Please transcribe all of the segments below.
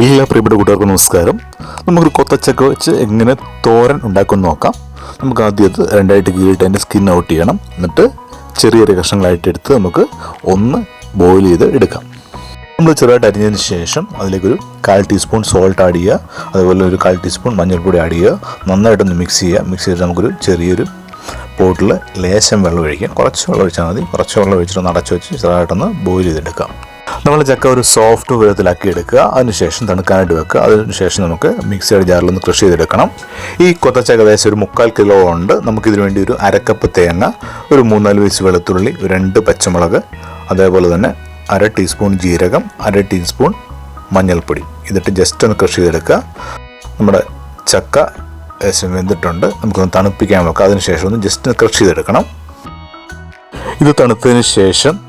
എല്ലാ പ്രിയപ്പെട്ട കൂട്ടുകാർക്കും നമസ്കാരം. നമുക്കൊരു കൊത്തച്ചക്ക വെച്ച് എങ്ങനെ തോരൻ ഉണ്ടാക്കുമെന്ന് നോക്കാം. നമുക്ക് ആദ്യം അത് രണ്ടായിട്ട് കീറിയിട്ട് അതിന്റെ സ്കിൻ ഔട്ട് ചെയ്യണം. എന്നിട്ട് ചെറിയ ചെറിയ കഷ്ണങ്ങളായിട്ട് എടുത്ത് നമുക്ക് ഒന്ന് ബോയിൽ ചെയ്ത് എടുക്കാം. നമ്മൾ ചെറുതായിട്ട് അരിഞ്ഞതിന് ശേഷം അതിലേക്കൊരു കാൽ ടീസ്പൂൺ സോൾട്ട് ആഡ് ചെയ്യുക. അതുപോലെ ഒരു കാൽ ടീസ്പൂൺ മഞ്ഞൾപ്പൊടി ആഡ് ചെയ്യുക. നന്നായിട്ടൊന്ന് മിക്സ് ചെയ്യുക. മിക്സ് ചെയ്തിട്ട് നമുക്കൊരു ചെറിയൊരു പോട്ടിൽ ലേശം വെള്ളം ഒഴിക്കാം. കുറച്ച് വെള്ളം ഒഴിച്ചാൽ മതി. കുറച്ച് വെള്ളം ഒഴിച്ചിട്ട് ഒന്ന് അടച്ചു വെച്ച് ചെറുതായിട്ടൊന്ന് ബോയിൽ ചെയ്തെടുക്കാം. നമ്മൾ ചക്ക ഒരു സോഫ്റ്റ് വിധത്തിലാക്കി എടുക്കുക. അതിനുശേഷം തണുക്കാനായിട്ട് വെക്കുക. അതിനുശേഷം നമുക്ക് മിക്സിയുടെ ജാറിൽ ഒന്ന് കൃഷി ചെയ്തെടുക്കണം. ഈ കൊത്തച്ചക്ക ഏകദേശം ഒരു മുക്കാൽ കിലോ ഉണ്ട്. നമുക്കിതിനു വേണ്ടി ഒരു അരക്കപ്പ് തേങ്ങ ഒരു മൂന്നാൽ പീസ് വെളുത്തുള്ളി രണ്ട് പച്ചമുളക് അതേപോലെ തന്നെ അര ടീസ്പൂൺ ജീരകം അര ടീസ്പൂൺ മഞ്ഞൾപ്പൊടി. ഇതിട്ട് ജസ്റ്റ് ഒന്ന് കൃഷി ചെയ്തെടുക്കുക. നമ്മുടെ ചക്ക ഏകദേശം വെന്തിട്ടുണ്ട്. നമുക്കൊന്ന് തണുപ്പിക്കാൻ വെക്കാം. അതിനുശേഷം ഒന്ന് ജസ്റ്റ് കൃഷി ചെയ്തെടുക്കണം. ഇത് തണുത്തതിന് ശേഷം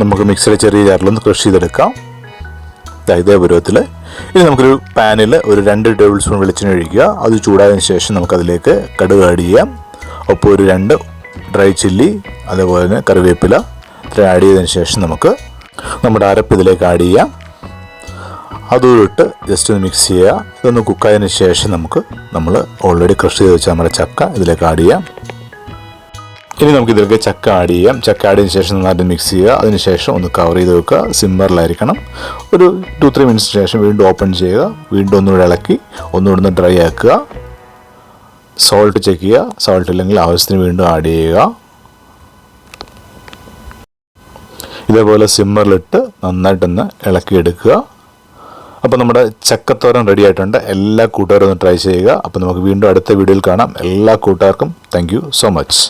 നമുക്ക് മിക്സിയുടെ ചെറിയ ജാറിലൊന്ന് ക്രഷ് ചെയ്തെടുക്കാം. ഇതേ പരുവത്തിൽ ഇനി നമുക്കൊരു പാനിൽ ഒരു രണ്ട് ടേബിൾ സ്പൂൺ വെളിച്ചെണ്ണ ഒഴിക്കുക. അത് ചൂടായതിനു ശേഷം നമുക്കതിലേക്ക് കടുക് ആഡ് ചെയ്യാം. ഒപ്പം ഒരു രണ്ട് ഡ്രൈ ചില്ലി അതേപോലെ തന്നെ കറിവേപ്പില ഇത്ര ആഡ് ചെയ്തതിന് ശേഷം നമുക്ക് നമ്മുടെ അരപ്പ് ഇതിലേക്ക് ആഡ് ചെയ്യാം. അതുമിട്ട് ജസ്റ്റ് ഒന്ന് മിക്സ് ചെയ്യുക. ഇതൊന്ന് കുക്കായതിനു ശേഷം നമുക്ക് നമ്മൾ ഓൾറെഡി ക്രഷ് ചെയ്ത് വെച്ച നമ്മുടെ ചക്ക ഇതിലേക്ക് ആഡ് ചെയ്യാം. ഇനി നമുക്ക് ഇതിലേക്ക് ചക്ക ആഡ് ചെയ്യാം. ചക്ക ആഡ് ചെയ്തതിന് ശേഷം നന്നായിട്ട് മിക്സ് ചെയ്യുക. അതിനുശേഷം ഒന്ന് കവർ ചെയ്ത് വെക്കുക. സിമ്മറിലായിരിക്കണം ഒരു ടു ത്രീ മിനിറ്റ്സിന് ശേഷം വീണ്ടും ഓപ്പൺ ചെയ്യുക. വീണ്ടും ഒന്നുകൂടെ ഇളക്കി ഒന്നുകൂടെ ഒന്ന് ഡ്രൈ ആക്കുക. സോൾട്ട് ചെക്ക് ചെയ്യുക. സോൾട്ട് ഇല്ലെങ്കിൽ ആവശ്യത്തിന് വീണ്ടും ആഡ് ചെയ്യുക. ഇതേപോലെ സിമ്മറിലിട്ട് നന്നായിട്ടൊന്ന് ഇളക്കിയെടുക്കുക. അപ്പോൾ നമ്മുടെ ചക്കത്തോരൻ റെഡി ആയിട്ടുണ്ട്. എല്ലാ കൂട്ടുകാരും ഒന്ന് ട്രൈ ചെയ്യുക. അപ്പോൾ നമുക്ക് വീണ്ടും അടുത്ത വീഡിയോയിൽ കാണാം. എല്ലാ കൂട്ടുകാർക്കും താങ്ക് സോ മച്ച്